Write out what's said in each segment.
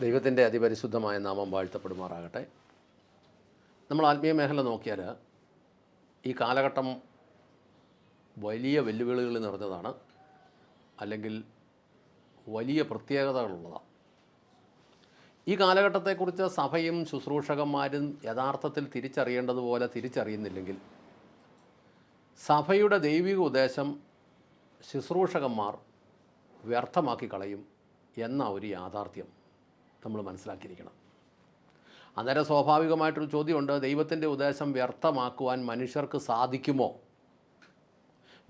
ദൈവത്തിന്റെ അതിപരിശുദ്ധമായ നാമം വാഴ്ത്തപ്പെടുമാറാകട്ടെ. നമ്മൾ ആത്മീയ മേഖല നോക്കിയാൽ ഈ കാലഘട്ടം വലിയ വെല്ലുവിളികൾ നിറഞ്ഞതാണ്. അല്ലെങ്കിൽ വലിയ പ്രത്യേകതകളുള്ളതാണ്. ഈ കാലഘട്ടത്തെക്കുറിച്ച് സഭയും ശുശ്രൂഷകന്മാരും യഥാർത്ഥത്തിൽ തിരിച്ചറിയേണ്ടതുപോലെ തിരിച്ചറിയുന്നില്ലെങ്കിൽ സഭയുടെ ദൈവിക ഉദ്ദേശം ശുശ്രൂഷകന്മാർ വ്യർത്ഥമാക്കി കളയും എന്ന ഒരു യാഥാർത്ഥ്യം. നമ്മൾ മനസ്സിലാക്കിയിരിക്കണം. അന്നേരം സ്വാഭാവികമായിട്ടൊരു ചോദ്യമുണ്ട് ദൈവത്തിന്റെ ഉദ്ദേശം വ്യർത്ഥമാക്കുവാൻ മനുഷ്യർക്ക് സാധിക്കുമോ?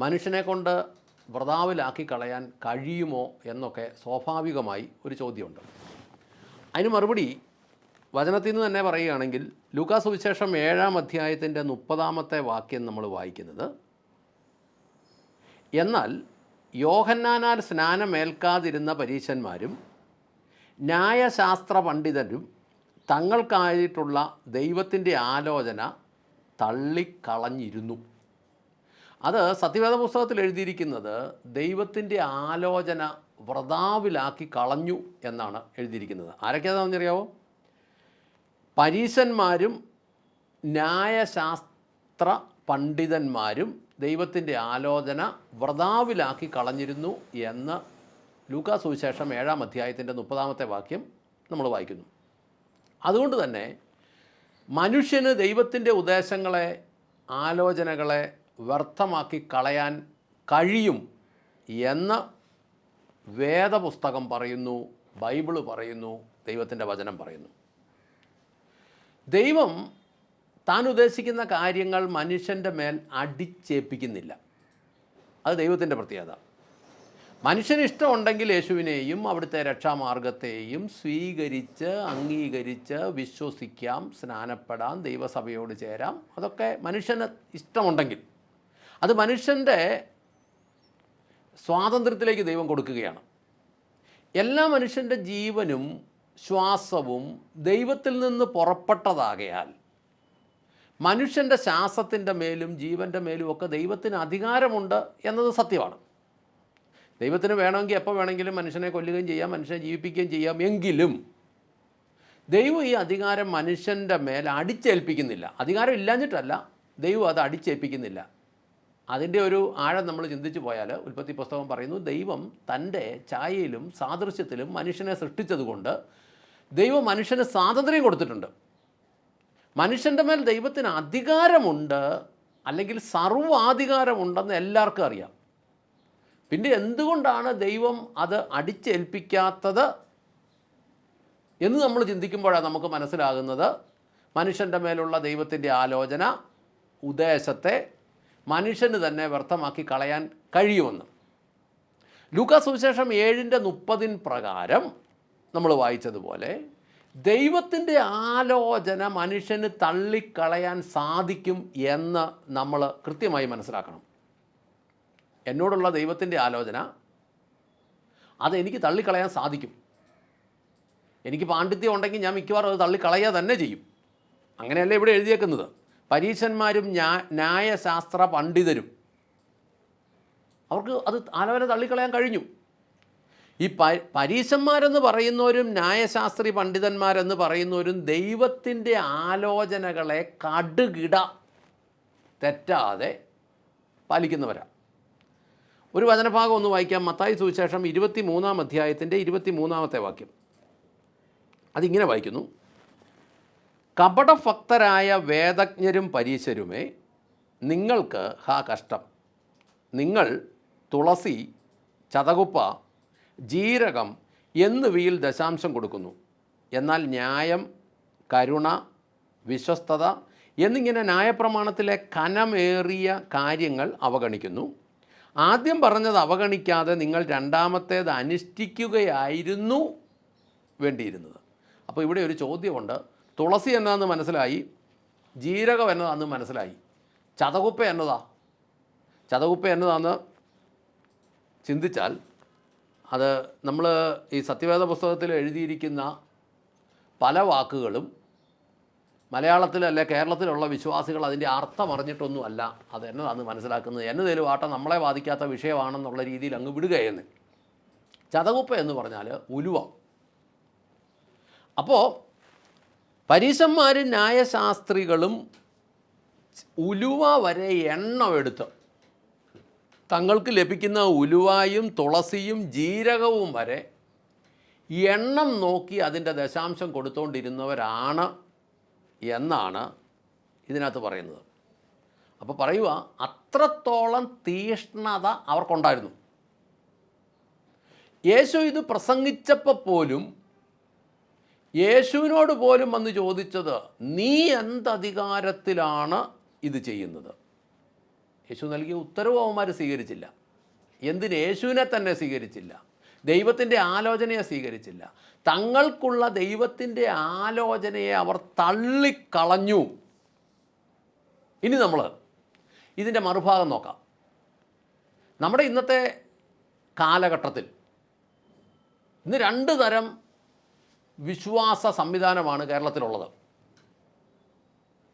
മനുഷ്യനെ കൊണ്ട് വ്രതാവിലാക്കി കളയാൻ കഴിയുമോ എന്നൊക്കെ സ്വാഭാവികമായി ഒരു ചോദ്യമുണ്ട്. അതിന് മറുപടി വചനത്തിൽ നിന്ന് തന്നെ പറയുകയാണെങ്കിൽ ലൂക്കാ സുവിശേഷം ഏഴാം അധ്യായത്തിന്റെ മുപ്പതാമത്തെ വാക്യം നമ്മൾ വായിക്കുന്നത് എന്നാൽ യോഹന്നാനാൽ സ്നാനമേൽക്കാതിരുന്ന പരീശന്മാരും ന്യായശാസ്ത്ര പണ്ഡിതരും തങ്ങൾക്കായിട്ടുള്ള ദൈവത്തിന്റെ ആലോചന തള്ളിക്കളഞ്ഞിരുന്നു. അത് സത്യവേദ പുസ്തകത്തിൽ എഴുതിയിരിക്കുന്നത് ദൈവത്തിന്റെ ആലോചന വ്രതാവിലാക്കി കളഞ്ഞു എന്നാണ് എഴുതിയിരിക്കുന്നത്. ആരൊക്കെയാണെന്നറിയാവോ പരീശന്മാരും ന്യായശാസ്ത്ര പണ്ഡിതന്മാരും ദൈവത്തിന്റെ ആലോചന വ്രതാവിലാക്കി കളഞ്ഞിരുന്നു എന്ന് ലൂക്കാ സുവിശേഷം ഏഴാം അധ്യായത്തിന്റെ മുപ്പതാമത്തെ വാക്യം നമ്മൾ വായിക്കുന്നു. അതുകൊണ്ട് തന്നെ മനുഷ്യന് ദൈവത്തിന്റെ ഉദ്ദേശങ്ങളെ ആലോചനകളെ വ്യർത്ഥമാക്കി കളയാൻ കഴിയും എന്ന വേദപുസ്തകം പറയുന്നു ബൈബിൾ പറയുന്നു ദൈവത്തിന്റെ വചനം പറയുന്നു. ദൈവം താൻ ഉദ്ദേശിക്കുന്ന കാര്യങ്ങൾ മനുഷ്യന്റെ മേൽ അടിച്ചേൽപ്പിക്കുന്നില്ല. അത് ദൈവത്തിന്റെ പ്രത്യേകത. മനുഷ്യന് ഇഷ്ടമുണ്ടെങ്കിൽ യേശുവിനെയും അവിടുത്തെ രക്ഷാമാർഗത്തെയും സ്വീകരിച്ച് അംഗീകരിച്ച് വിശ്വസിക്കാം സ്നാനപ്പെടാം ദൈവസഭയോട് ചേരാം. അതൊക്കെ മനുഷ്യന് ഇഷ്ടമുണ്ടെങ്കിൽ. അത് മനുഷ്യന്റെ സ്വാതന്ത്ര്യത്തിലേക്ക് ദൈവം കൊടുക്കുകയാണ്. എല്ലാ മനുഷ്യന്റെ ജീവനും ശ്വാസവും ദൈവത്തിൽ നിന്ന് പുറപ്പെട്ടതാകയാൽ മനുഷ്യന്റെ ശ്വാസത്തിന്റെ മേലും ജീവന്റെ മേലും ഒക്കെ ദൈവത്തിന് അധികാരമുണ്ട് എന്നത് സത്യമാണ്. ദൈവത്തിന് വേണമെങ്കിൽ എപ്പോൾ വേണമെങ്കിലും മനുഷ്യനെ കൊല്ലുകയും ചെയ്യാം മനുഷ്യനെ ജീവിപ്പിക്കുകയും ചെയ്യാം എങ്കിലും ദൈവം ഈ അധികാരം മനുഷ്യന്റെ മേൽ അടിച്ചേൽപ്പിക്കുന്നില്ല. അധികാരം ഇല്ലാഞ്ഞിട്ടല്ല ദൈവം അത് അടിച്ചേൽപ്പിക്കുന്നില്ല. അതിന്റെ ഒരു ആഴം നമ്മൾ ചിന്തിച്ചു പോയാൽ ഉൽപ്പത്തി പുസ്തകം പറയുന്നു ദൈവം തന്റെ ഛായയിലും സാദൃശ്യത്തിലും മനുഷ്യനെ സൃഷ്ടിച്ചതുകൊണ്ട് ദൈവം മനുഷ്യന് സ്വാതന്ത്ര്യം കൊടുത്തിട്ടുണ്ട്. മനുഷ്യന്റെ മേൽ ദൈവത്തിന് അധികാരമുണ്ട് അല്ലെങ്കിൽ സർവാധികാരമുണ്ടെന്ന് എല്ലാവർക്കും അറിയാം. പിന്നെ എന്തുകൊണ്ടാണ് ദൈവം അത് അടിച്ചേൽപ്പിക്കാത്തത് എന്ന് നമ്മൾ ചിന്തിക്കുമ്പോഴാണ് നമുക്ക് മനസ്സിലാകുന്നത്. മനുഷ്യന്റെ മേലുള്ള ദൈവത്തിന്റെ ആലോചന ഉദ്ദേശത്തെ മനുഷ്യന് തന്നെ വ്യർത്ഥമാക്കി കളയാൻ കഴിയുമെന്ന്. ലൂക്കാ സുവിശേഷം ഏഴിന്റെ മുപ്പതിൻ പ്രകാരം നമ്മൾ വായിച്ചതുപോലെ ദൈവത്തിന്റെ ആലോചന മനുഷ്യന് തള്ളിക്കളയാൻ സാധിക്കും എന്ന് നമ്മൾ കൃത്യമായി മനസ്സിലാക്കണം. എന്നോടുള്ള ദൈവത്തിന്റെ ആലോചന അതെനിക്ക് തള്ളിക്കളയാൻ സാധിക്കും. എനിക്ക് പാണ്ഡിത്യം ഉണ്ടെങ്കിൽ ഞാൻ മിക്കവാറും അത് തള്ളിക്കളയുക തന്നെ ചെയ്യും. അങ്ങനെയല്ല ഇവിടെ എഴുതിയേക്കുന്നത്. പരീശന്മാരും ന്യാ ന്യായശാസ്ത്ര പണ്ഡിതരും. അവർക്ക് അത് ആലോചന തള്ളിക്കളയാൻ കഴിഞ്ഞു. ഈ പ പരീശന്മാരെന്ന് പറയുന്നവരും ന്യായശാസ്ത്രി പണ്ഡിതന്മാരെന്ന് പറയുന്നവരും ദൈവത്തിന്റെ ആലോചനകളെ കടുകിട തെറ്റാതെ പാലിക്കുന്നവരാണ് ഒരു വചനഭാഗം ഒന്ന് വായിക്കാം. മത്തായി സുവിശേഷം ഇരുപത്തി മൂന്നാം അധ്യായത്തിന്റെ ഇരുപത്തി മൂന്നാമത്തെ വാക്യം. അതിങ്ങനെ വായിക്കുന്നു. കപടഭക്തരായ വേദജ്ഞരും പരീശരുമേ നിങ്ങൾക്ക് ഹാ കഷ്ടം. നിങ്ങൾ തുളസി ചതകുപ്പ ജീരകം എന്നിവയിൽ ദശാംശം കൊടുക്കുന്നു. എന്നാൽ ന്യായം കരുണ വിശ്വസ്തത എന്നിങ്ങനെ ന്യായപ്രമാണത്തിലെ കനമേറിയ കാര്യങ്ങൾ അവഗണിക്കുന്നു. ആദ്യം പറഞ്ഞത് അവഗണിക്കാതെ നിങ്ങൾ രണ്ടാമത്തേത് അനുഷ്ഠിക്കുകയായിരുന്നു വേണ്ടിയിരുന്നത്. അപ്പോൾ ഇവിടെ ഒരു ചോദ്യമുണ്ട്. തുളസി എന്നതെന്ന് മനസ്സിലായി ജീരകം എന്നതാന്ന് മനസ്സിലായി ചതകുപ്പ എന്നതാ? ചതകുപ്പ എന്നതാന്ന് ചിന്തിച്ചാൽ അത് നമ്മൾ ഈ സത്യവേദ പുസ്തകത്തിൽ എഴുതിയിരിക്കുന്ന പല വാക്കുകളും മലയാളത്തിൽ അല്ലെ കേരളത്തിലുള്ള വിശ്വാസികൾ അതിന്റെ അർത്ഥം അറിഞ്ഞിട്ടൊന്നുമല്ല. അത് എന്നതാണ് മനസ്സിലാക്കുന്നത്. എന്നതേലും ആട്ടം നമ്മളെ ബാധിക്കാത്ത വിഷയമാണെന്നുള്ള രീതിയിൽ അങ്ങ് വിടുകയെന്ന്. ചതകുപ്പ എന്ന് പറഞ്ഞാൽ ഉലുവ. അപ്പോൾ പരീശന്മാരും ന്യായശാസ്ത്രികളും ഉലുവ വരെ എണ്ണമെടുത്ത് തങ്ങൾക്ക് ലഭിക്കുന്ന ഉലുവായും തുളസിയും ജീരകവും വരെ എണ്ണം നോക്കി അതിന്റെ ദശാംശം കൊടുത്തുകൊണ്ടിരുന്നവരാണ് എന്നാണ് ഇതിനകത്ത് പറയുന്നത്. അപ്പോൾ പറയുക അത്രത്തോളം തീഷ്ണത അവർക്കുണ്ടായിരുന്നു. യേശു ഇത് പ്രസംഗിച്ചപ്പോൾ പോലും യേശുവിനോട് പോലും വന്ന് ചോദിച്ചത് നീ എന്തധികാരത്തിലാണ് ഇത് ചെയ്യുന്നത്? യേശു നൽകിയ ഉത്തരവ് അവന്മാർ സ്വീകരിച്ചില്ല. എന്തിന്? യേശുവിനെ തന്നെ സ്വീകരിച്ചില്ല. ദൈവത്തിന്റെ ആലോചനയെ സ്വീകരിച്ചില്ല. തങ്ങൾക്കുള്ള ദൈവത്തിന്റെ ആലോചനയെ അവർ തള്ളിക്കളഞ്ഞു. ഇനി നമ്മൾ ഇതിന്റെ മറുഭാഗം നോക്കാം. നമ്മുടെ ഇന്നത്തെ കാലഘട്ടത്തിൽ ഇന്ന് രണ്ട് തരം വിശ്വാസ സംവിധാനമാണ് കേരളത്തിലുള്ളത്.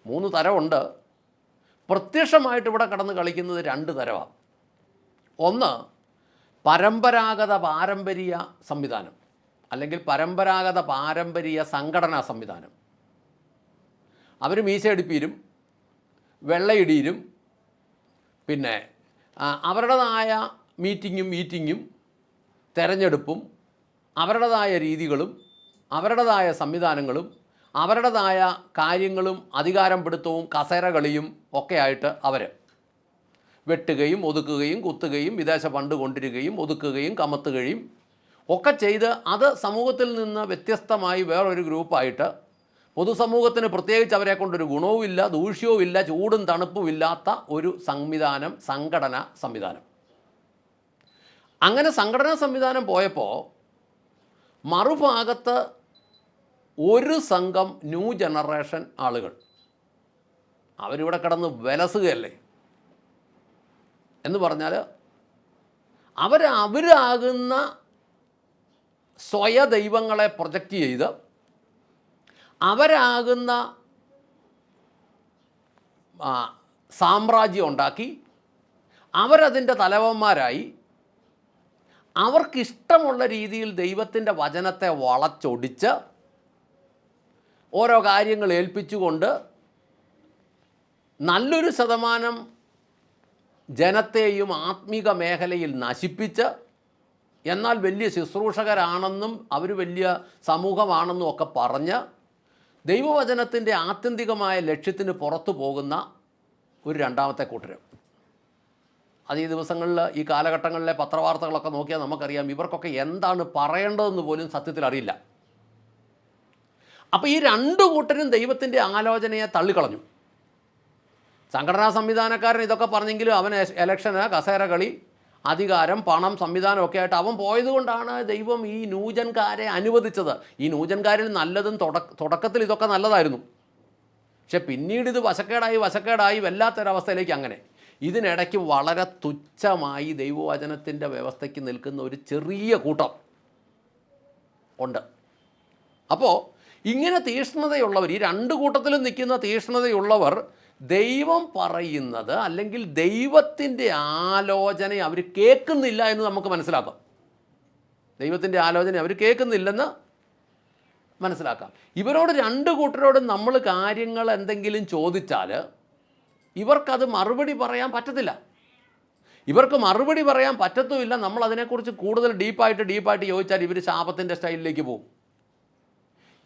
മൂന്ന് തരമുണ്ട്. പ്രത്യക്ഷമായിട്ട് ഇവിടെ കടന്ന് കളിക്കുന്നത് രണ്ട് തരമാണ് ഒന്ന് പരമ്പരാഗത പാരമ്പര്യ സംവിധാനം അല്ലെങ്കിൽ പരമ്പരാഗത പാരമ്പര്യ സംഘടനാ സംവിധാനം. അവർ മീശയടിപ്പീരും വെള്ളയിടിയിലും പിന്നെ അവരുടേതായ മീറ്റിങ്ങും മീറ്റിങ്ങും തെരഞ്ഞെടുപ്പും അവരുടേതായ രീതികളും അവരുടേതായ സംവിധാനങ്ങളും അവരുടേതായ കാര്യങ്ങളും അധികാരം പിടുത്തവും കസേരകളിയും ഒക്കെയായിട്ട് അവർ വെട്ടുകയും ഒതുക്കുകയും കുത്തുകയും വിദേശ ഫണ്ട് കൊണ്ടിരുകയും ഒതുക്കുകയും കമത്തുകയും ഒക്കെ ചെയ്ത് അത് സമൂഹത്തിൽ നിന്ന് വ്യത്യസ്തമായി വേറൊരു ഗ്രൂപ്പായിട്ട് പൊതുസമൂഹത്തിന് പ്രത്യേകിച്ച് അവരെ കൊണ്ടൊരു ഗുണവുമില്ല ദൂഷ്യവുമില്ല ചൂടും തണുപ്പും ഇല്ലാത്ത ഒരു സംവിധാനം സംഘടന സംവിധാനം. അങ്ങനെ സംഘടനാ സംവിധാനം പോയപ്പോൾ മറുഭാഗത്ത് ഒരു സംഘം ന്യൂ ജനറേഷൻ ആളുകൾ. അവരിവിടെ കിടന്ന് വിലസുകയല്ലേ? എന്ന് പറഞ്ഞാൽ അവർ അവരാകുന്ന സ്വയ ദൈവങ്ങളെ പ്രൊജക്റ്റ് ചെയ്ത് അവരാകുന്ന സാമ്രാജ്യം ഉണ്ടാക്കി അവരതിന്റെ തലവന്മാരായി അവർക്കിഷ്ടമുള്ള രീതിയിൽ ദൈവത്തിന്റെ വചനത്തെ വളച്ചൊടിച്ച് ഓരോ കാര്യങ്ങൾ ഏൽപ്പിച്ചുകൊണ്ട് നല്ലൊരു ശതമാനം ജനത്തെയും ആത്മീക മേഖലയിൽ നശിപ്പിച്ച് എന്നാൽ വലിയ ശുശ്രൂഷകരാണെന്നും അവർ വലിയ സമൂഹമാണെന്നും ഒക്കെ പറഞ്ഞ് ദൈവവചനത്തിന്റെ ആത്യന്തികമായ ലക്ഷ്യത്തിന് പുറത്തു പോകുന്ന ഒരു രണ്ടാമത്തെ കൂട്ടരും. അത് ഈ ദിവസങ്ങളിൽ ഈ കാലഘട്ടങ്ങളിലെ പത്രവാർത്തകളൊക്കെ നോക്കിയാൽ നമുക്കറിയാം ഇവർക്കൊക്കെ എന്താണ് പറയേണ്ടതെന്ന് പോലും സത്യത്തിൽ അറിയില്ല. അപ്പോൾ ഈ രണ്ട് കൂട്ടരും ദൈവത്തിന്റെ ആലോചനയെ തള്ളിക്കളഞ്ഞു. സംഘടനാ സംവിധാനക്കാരൻ ഇതൊക്കെ പറഞ്ഞെങ്കിലും അവൻ എലക്ഷന് കസേര കളി അധികാരം പണം സംവിധാനം ഒക്കെ ആയിട്ട് അവൻ പോയതുകൊണ്ടാണ് ദൈവം ഈ നൂജൻകാരെ അനുവദിച്ചത്. ഈ നൂജൻകാരിൽ നല്ലതും തുടക്ക തുടക്കത്തിൽ ഇതൊക്കെ നല്ലതായിരുന്നു. പക്ഷെ പിന്നീട് ഇത് വശക്കേടായി വശക്കേടായി വല്ലാത്തൊരവസ്ഥയിലേക്ക് അങ്ങനെ. ഇതിനിടയ്ക്ക് വളരെ തുച്ഛമായി ദൈവവചനത്തിന്റെ വ്യവസ്ഥയ്ക്ക് നിൽക്കുന്ന ഒരു ചെറിയ കൂട്ടം ഉണ്ട്. അപ്പോൾ ഇങ്ങനെ തീഷ്ണതയുള്ളവർ ഈ രണ്ട് കൂട്ടത്തിലും നിൽക്കുന്ന തീഷ്ണതയുള്ളവർ ദൈവം പറയുന്നത് അല്ലെങ്കിൽ ദൈവത്തിന്റെ ആലോചന അവർ കേൾക്കുന്നില്ല എന്ന് നമുക്ക് മനസ്സിലാക്കാം. ദൈവത്തിന്റെ ആലോചന അവർ കേൾക്കുന്നില്ലെന്ന് മനസ്സിലാക്കാം. ഇവരോട് രണ്ട് കൂട്ടരോടും നമ്മൾ കാര്യങ്ങൾ എന്തെങ്കിലും ചോദിച്ചാൽ ഇവർക്കത് മറുപടി പറയാൻ പറ്റത്തില്ല. ഇവർക്ക് മറുപടി പറയാൻ പറ്റത്തുമില്ല. നമ്മൾ അതിനെക്കുറിച്ച് കൂടുതൽ ഡീപ്പായിട്ട് ഡീപ്പായിട്ട് ചോദിച്ചാൽ ഇവർ ശാപത്തിന്റെ സ്റ്റൈലിലേക്ക് പോകും.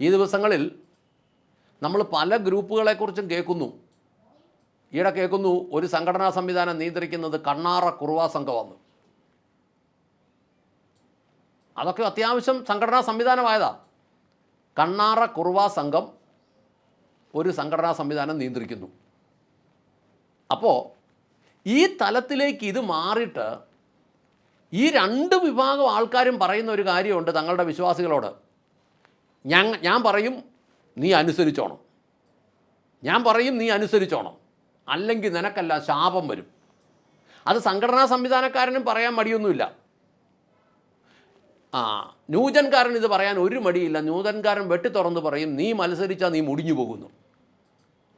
ഈ ദിവസങ്ങളിൽ നമ്മൾ പല ഗ്രൂപ്പുകളെക്കുറിച്ചും കേൾക്കുന്നു. ഈയിടെ കേൾക്കുന്നു ഒരു സംഘടനാ സംവിധാനം നിയന്ത്രിക്കുന്നത് കണ്ണാറ കുറുവാ സംഘമാണ്. അതൊക്കെ അത്യാവശ്യം സംഘടനാ സംവിധാനമായതാ. കണ്ണാറ കുറുവാ സംഘം ഒരു സംഘടനാ സംവിധാനം നിയന്ത്രിക്കുന്നു. അപ്പോൾ ഈ തലത്തിലേക്ക് ഇത് മാറിയിട്ട് ഈ രണ്ട് വിഭാഗം ആൾക്കാരും പറയുന്ന ഒരു കാര്യമുണ്ട് തങ്ങളുടെ വിശ്വാസികളോട്. ഞാൻ ഞാൻ പറയും നീ അനുസരിച്ചോണം. ഞാൻ പറയും നീ അനുസരിച്ചോണം. അല്ലെങ്കിൽ നിനക്കല്ല ശാപം വരും. അത് സംഘടനാ സംവിധാനക്കാരനും പറയാൻ മടിയൊന്നുമില്ല. ആ ന്യൂജൻകാരൻ ഇത് പറയാൻ ഒരു മടിയില്ല. ന്യൂജൻകാരൻ വെട്ടി തുറന്ന് പറയും നീ മത്സരിച്ചാൽ നീ മുടിഞ്ഞു പോകുന്നു.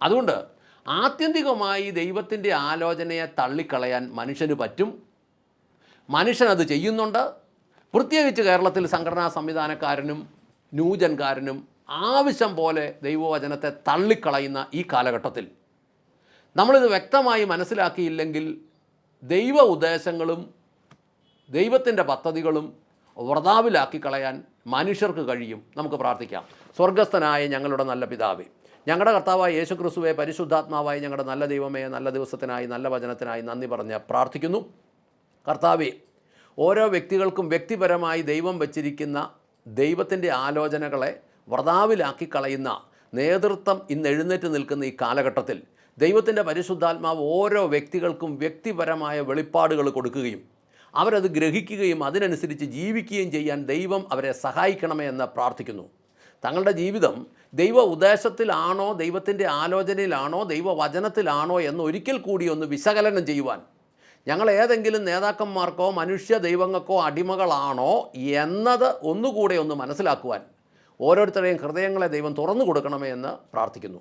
അതുകൊണ്ട് ആത്യന്തികമായി ദൈവത്തിന്റെ ആലോചനയെ തള്ളിക്കളയാൻ മനുഷ്യന് പറ്റും. മനുഷ്യനത് ചെയ്യുന്നുണ്ട്. പ്രത്യേകിച്ച് കേരളത്തിൽ സംഘടനാ സംവിധാനക്കാരനും ന്യൂജൻകാരനും ആവശ്യം പോലെ ദൈവവചനത്തെ തള്ളിക്കളയുന്ന ഈ കാലഘട്ടത്തിൽ. നമ്മളിത് വ്യക്തമായി മനസ്സിലാക്കിയില്ലെങ്കിൽ ദൈവ ഉദ്ദേശങ്ങളും ദൈവത്തിന്റെ പദ്ധതികളും വ്രതാവിലാക്കി കളയാൻ മനുഷ്യർക്ക് കഴിയും. നമുക്ക് പ്രാർത്ഥിക്കാം. സ്വർഗസ്ഥനായ ഞങ്ങളുടെ നല്ല പിതാവേ ഞങ്ങളുടെ കർത്താവായ യേശു ക്രിസ്തുവെ പരിശുദ്ധാത്മാവായി ഞങ്ങളുടെ നല്ല ദൈവമേ നല്ല ദിവസത്തിനായി നല്ല വചനത്തിനായി നന്ദി പറഞ്ഞ് പ്രാർത്ഥിക്കുന്നു. കർത്താവെ ഓരോ വ്യക്തികൾക്കും വ്യക്തിപരമായി ദൈവം വച്ചിരിക്കുന്ന ദൈവത്തിന്റെ ആലോചനകളെ വ്രതാവിലാക്കി കളയുന്ന നേതൃത്വം ഇന്ന് എഴുന്നേറ്റ് നിൽക്കുന്ന ഈ കാലഘട്ടത്തിൽ ദൈവത്തിന്റെ പരിശുദ്ധാത്മാവ് ഓരോ വ്യക്തികൾക്കും വ്യക്തിപരമായ വെളിപ്പാടുകൾ കൊടുക്കുകയും അവരത് ഗ്രഹിക്കുകയും അതിനനുസരിച്ച് ജീവിക്കുകയും ചെയ്യാൻ ദൈവം അവരെ സഹായിക്കണമേ എന്ന് പ്രാർത്ഥിക്കുന്നു. തങ്ങളുടെ ജീവിതം ദൈവ ഉദ്ദേശത്തിലാണോ ദൈവത്തിന്റെ ആലോചനയിലാണോ ദൈവവചനത്തിലാണോ എന്ന് ഒരിക്കൽ കൂടി ഒന്ന് വിശകലനം ചെയ്യുവാൻ. ഞങ്ങൾ ഏതെങ്കിലും നേതാക്കന്മാർക്കോ മനുഷ്യ ദൈവങ്ങൾക്കോ അടിമകളാണോ എന്നത് ഒന്നുകൂടെ ഒന്ന് മനസ്സിലാക്കുവാൻ ഓരോരുത്തരുടെയും ഹൃദയങ്ങളെ ദൈവം തുറന്നു കൊടുക്കണമേ എന്ന് പ്രാർത്ഥിക്കുന്നു.